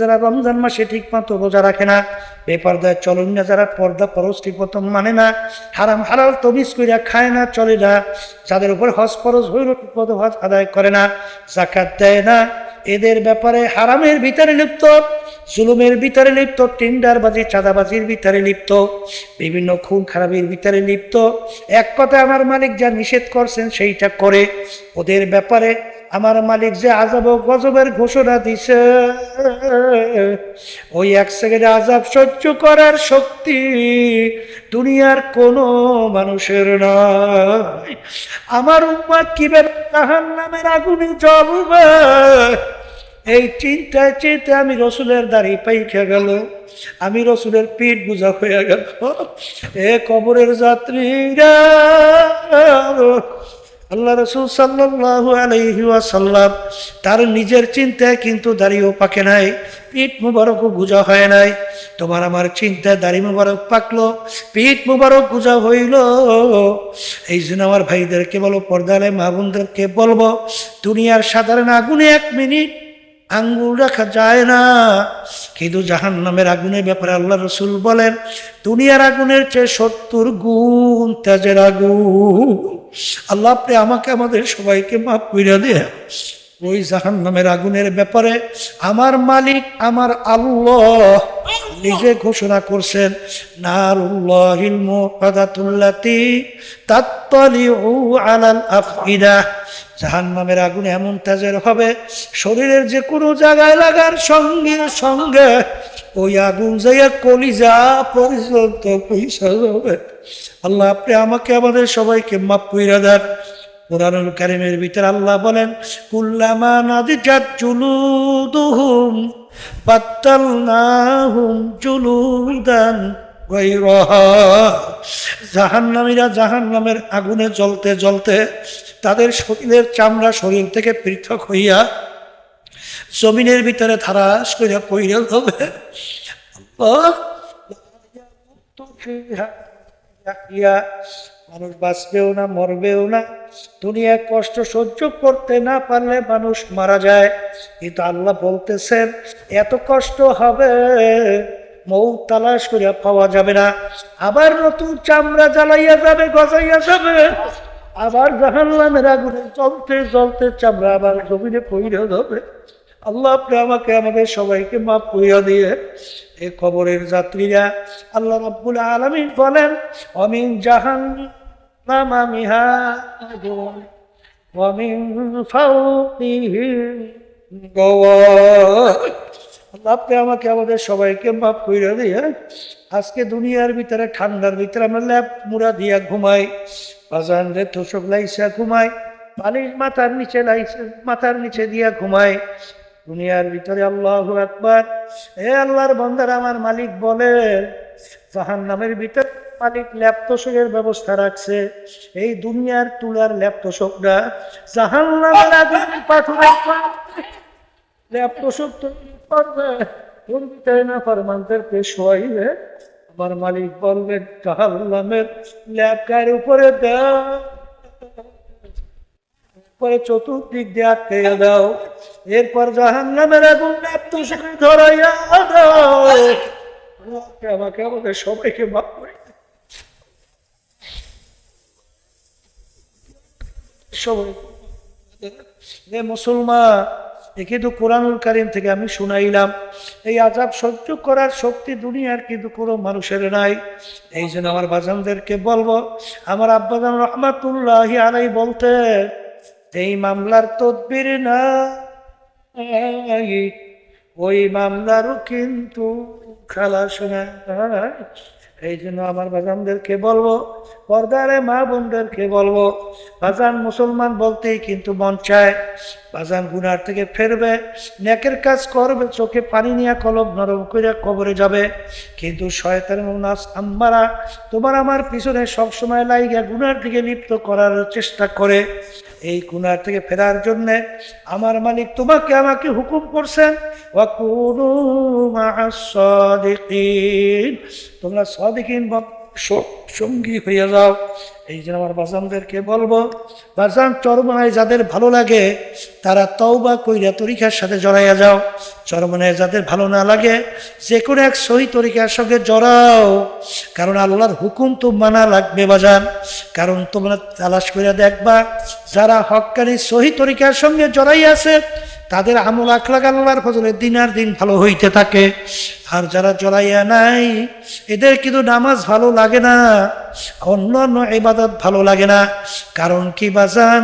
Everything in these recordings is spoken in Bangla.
যারা রমজান মাসে ঠিক মতো রোজা রাখে না বেপর্দায় চলন না, যারা পর্দা পরশ ঠিক মতো মানে না, হারাম হারাল তবিজ কইরা খায় না, চলে না যাদের উপর হজ পরশ হইল, ঠিক মতো হজ আদায় করে না জাকাত দেয় না। এদের ব্যাপারে হারামের ভিতরে লিপ্ত, জুলুমের ভিতরে লিপ্ত টেন্ডারবাজি চাঁদাবাজির ভিতরে লিপ্ত, বিভিন্ন খুন খারাপের ভিতরে লিপ্ত। এক কথা আমার মালিক যা নিষেধ করছেন, সেইটা করে। ওদের ব্যাপারে আমার মালিক যে আজাব ও গজবের ঘোষণা দিছে, ওই এক সেকেন্ডে আজাব সহ্য করার শক্তি দুনিয়ার কোনো মানুষের নয় আমার উম্মাদ কীভাবে তাহার নামের আগুনে জ্বলবে? এই চিন্তায় চিন্তে আমি রসুলের দাড়ি পাইখা গেল, আমি রসুলের পিঠ বুঝা হয়ে গেল। এ কবরের যাত্রীরা আল্লাহ রসুল সাল্লাহ আলহিউসাল্লাম তার নিজের চিন্তায় কিন্তু দাড়িও পাকে নাই, পিঠ মুবারকও গুজা হয় নাই। তোমার আমার চিন্তায় দাড়ি মুবারক পাকলো, পিঠ মুবারক গুজা হইল। এই জন্য আমার ভাইদেরকে বলো পর্দালে মা বোনদেরকে বলব, দুনিয়ার সাধারণ আগুনে এক মিনিট আঙ্গুল রাখা যায় না। কিন্তু জাহান নামের আগুনের ব্যাপারে আল্লাহ রসুল বলেন, দুনিয়ার আগুনের চেয়ে সত্তর গুণ তেজের আগুন। আল্লাহ আপনি আমাকে, আমাদের সবাইকে মাফ করে দিয়ে ওই জাহান নামের আগুনের ব্যাপারে আমার মালিক, আমার আল্লাহ নিজে ঘোষণা করছেন তাত্তালিউ আলাল আফইদা। জাহান নামের আগুন এমন তাজের হবে, শরীরের যে কোনো জায়গায় লাগার সঙ্গে সঙ্গে ওই আগুন যাইয়া কলিজা পর্যন্ত পয়সা যাবে আল্লাহ, আপনি আমাকে, আমাদের সবাইকে মাপ কইরা দেন। কোরআনুল কারিমের ভিতরে আল্লাহ বলেন, কুল্লামা নাদিজাত জুলুদুহুম, বাত্তালনাহুম জুলুদান জাহান্নামীরা জাহান্নামের আগুনে জ্বলতে জ্বলতে তাদের শরীরের চামড়া শরীর থেকে পৃথক হইয়া জমিনের ভিতরে ধারাস করিয়া পইরে হবে মানুষ বাঁচবেও না, মরবেও না। দুনিয়া কষ্ট সহ্য করতে না পারলে মানুষ মারা যায়। কিন্তু আল্লাহ বলতেছেন, এত কষ্ট হবে মৌ তালাশ করিয়া পাওয়া যাবে না। আবার নতুন চামড়া জ্বালাইয়া যাবে, গজাইয়া যাবে। আবার জাহান্নামের আগুনে জ্বলতে জ্বলতে চামড়া আবার জমিনে পইরে যাবে। আল্লাহ আপনি আমাকে, আমাদের সবাইকে মাফ করিয়া দিয়ে এ খবরের যাত্রীরা আল্লাহ রব্বুল আলমিন বলেন, অমিন জাহান নামা মিহা অমিন আপনি আমাকে, আমাদের সবাইকে মাফ করে দিয়ে আজকে দুনিয়ার ভিতরে, ঠান্ডার ভিতরে আমরা ল্যাপ মুড়া দিয়া ঘুমাই, বাজান রে লাইসা ঘুমাই, বালিশ মাথার নিচে লাইসা, মাথার নিচে দিয়া ঘুমাই। দুনিয়ার ভিতরে আল্লাহ একবার এ আল্লাহর বন্দার আমার মালিক বলে জাহান নামের ভিতরে মালিক ল্যাপ তোষকের ব্যবস্থা রাখছে। এই দুনিয়ার তুলার ল্যাপ তোষকরা জাহান নামের আগুন পাথরের আমার মালিক গায়ের উপরে চতুর্দিক দাও। এরপর জাহান্নামের আগুন ল্যাব তোষকে ধরাইয়া দাও। আমাকে আমাদের সবাইকে মাফ করে সবাই মুসলমান এ কিন্তু কোরআনুল কারিম থেকে আমি শুনাইলাম। এই আজাব সহ্য করার শক্তি দুনিয়ার কিন্তু কোনো মানুষের নাই। এই জন্য আমার বাজানদেরকে বলব, আমার আব্বাজান রহমাতুল্লাহ আলাই বলতে, এই মামলার তদবির না ওই মামলারও কিন্তু খেলা শোনা এই জন্য আমার বাজানদেরকে বলব, পর্দারে মা বোনদেরকে বলব, বাজান মুসলমান বলতেই কিন্তু মন চায়, বাজান গুনার থেকে ফেরবে, নেকের কাজ করবে, চোখে পানি নিয়ে কলব নরম করে কবরে যাবে, কিন্তু শয়তান নাস আম্মারা তোমার আমার পিছনে সবসময় লাইগা গুনার দিকে লিপ্ত করার চেষ্টা করে। এই গুনার থেকে ফেরার জন্যে আমার মালিক তোমাকে আমাকে হুকুম করছেন তোমরা মা'আস সঙ্গী হয়ে যাও। এই যে আমার বাজানদেরকে বলব, বাজান চরমনায় যাদের ভালো লাগে, তারা তওবা কইরা তরিকার সাথে জড়াইয়া যাও। চরমনায় যাদের ভালো না লাগে যে কোনো এক সহি তরিকার সঙ্গে জড়াও। কারণ আল্লাহর হুকুম তো মানা লাগবে, বাজান। কারণ তোমরা তালাশ করে দেখবা, যারা হকানি সহি তরিকার সঙ্গে জড়াই আছে তাদের আমল আখলাক আল্লাহর ফজলে দিন আর দিন ভালো হইতে থাকে। আর যারা জড়াইয়া নাই, এদের কিন্তু নামাজ ভালো লাগে না অন্য অন্য ইবাদত ভালো লাগে না। কারণ কি বাজান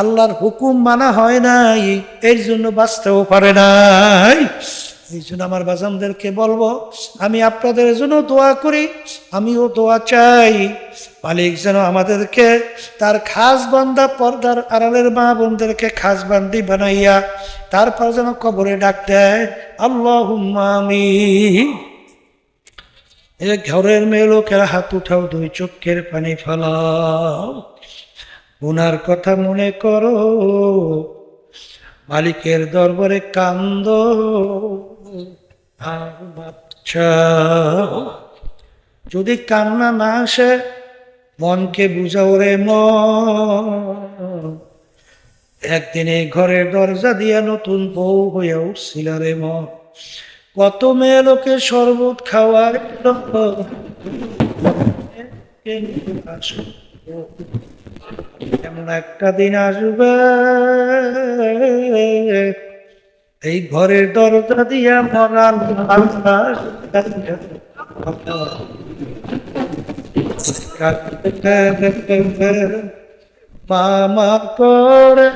আল্লাহর হুকুম মানা হয় নাই, এর জন্য বাঁচতেও পারে নাই। এই জন্য আমার বাজানদেরকে বলব, আমি আপনাদের জন্য দোয়া করি, আমিও দোয়া চাই। মালিক যেন আমাদেরকে তার খাস বান্দা পর্দার আড়ালের মা বোনদেরকে খাস বান্দি বানাইয়া তারপর যেন কবরে ডাক দেয় আল্লাহ আমি এ ঘরের মেয়ে লোকেরা হাত উঠাও, দুই চোখের পানি ফেলাও। ওনার কথা মনে করো, মালিকের দরবারে কান্দ। যদি কান্না না আসে, মনকে বুঝাও রে মন। একদিন ঘরের দরজা দিয়া নতুন বউ হয়ে উঠছিল রে মন। কত মেয়ে লোকে শরবত খাওয়ার এমন একটা দিন আসবে। এই ঘরের দরজা দিয়া মরাল মামা করে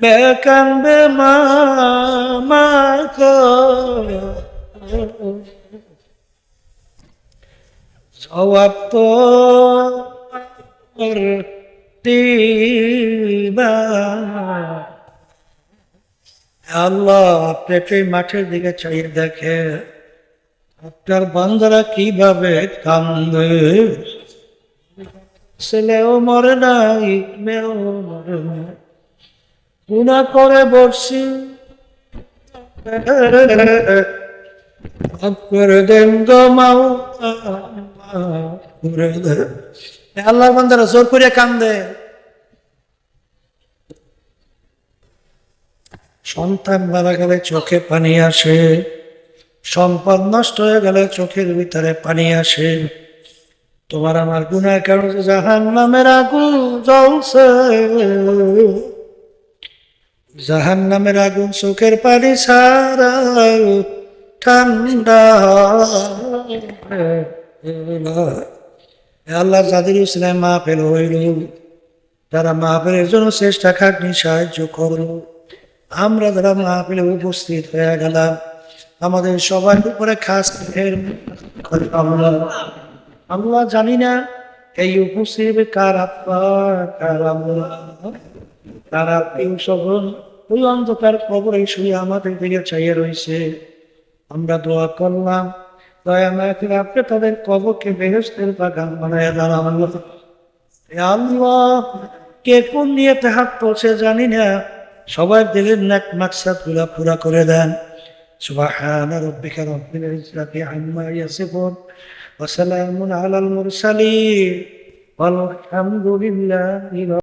বেকান্দে মামা জবাব তো আল্লাহ একটু মাঠের দিকে চাইয়ে দেখে আপনার বান্দারা কীভাবে কান্দে। ছেলেও মরে নাই, মেয়েও মরে নাই। গুণা করে মাফ করে দেন গো মাও করে দেন। আল্লাহর বান্দারা জোর করে কান্দে। সন্তান মারা গেলে চোখে পানি আসে, সম্পদ নষ্ট হয়ে গেলে চোখের ভিতরে পানি আসে। তোমার আমার গুনার কারণে জাহান নামের আগুন জ্বলছে। জাহান নামের আগুন চোখের পানি সারা ঠান্ডা। আল্লাহ যাদের ইসলাম মাহফিল হইল তারা মাহফিলের জন্য চেষ্টা খাটনি সাহায্য করল, আমরা যারা মাহফিলে উপস্থিত হয়ে গেলাম, আমাদের সবার উপরে খাস আমরা জানি না এই উপস্থিত কার আত্মা তার ওই অন্ধকার আমাদের দিকে চাইয়ে রয়েছে আমরা দোয়া করলাম দয়া না করে আপনি তাদের কবরকে বেহেস্তের বাগান বানায় দাঁড়ান আল্লাহ কে কোন নিয়েতে হাত পৌঁছে জানি না সবার দিলের নাক মাকসাদ গুলা পুরা করে দেন سبحان ربك رب العزة عما يصفون وسلام على المرسلين والحمد لله رب